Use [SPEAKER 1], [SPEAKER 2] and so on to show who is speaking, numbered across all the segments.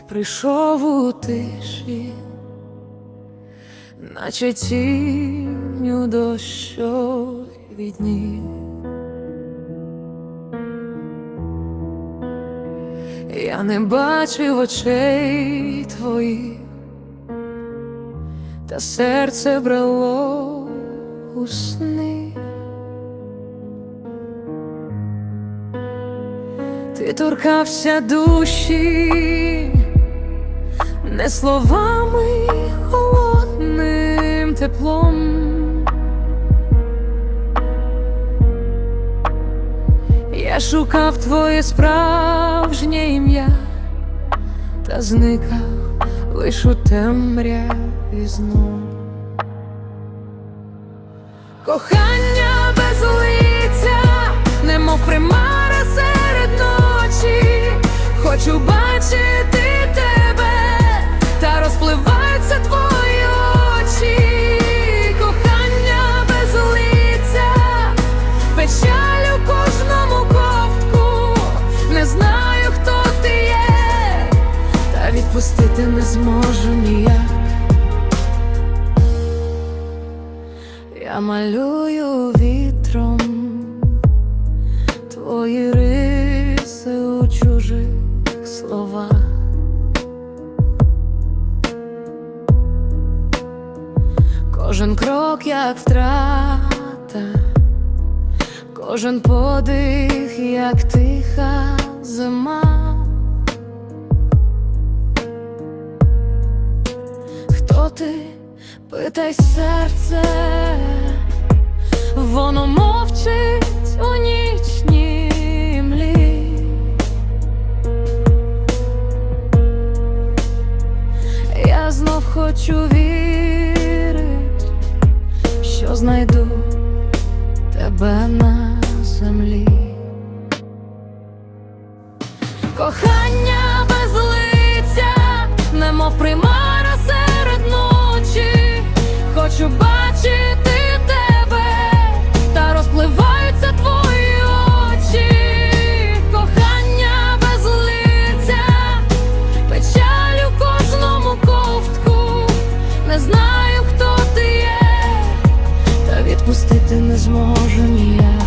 [SPEAKER 1] прийшов у тиші, наче тінь у дощові дні. Я не бачив очей твоїх, та серце брало у сни. Ти торкався душі не словами холодним теплом. Я шукав твоє справжнє ім'я, та зникав лиш у темряві знов. Кохання відпустити не зможу ніяк. Я малюю вітром твої риси у чужих словах. Кожен крок як втрата, кожен подих, як тиха зима. Ти? Питай серце, воно мовчить у нічній млі. Я знов хочу вірить, що знайду тебе на землі. Кохання без лиця, немов примара Хочу бачити тебе, та розпливаються твої очі. Кохання без лиця, печаль у кожному ковтку. Не знаю, хто ти є, та відпустити не зможу ніяк.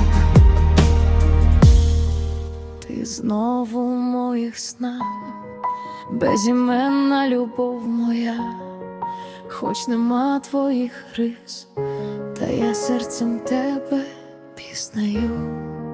[SPEAKER 1] Ти знову в моїх снах, безіменна любов моя, хоч нема твоїх рис, та я серцем тебе пізнаю.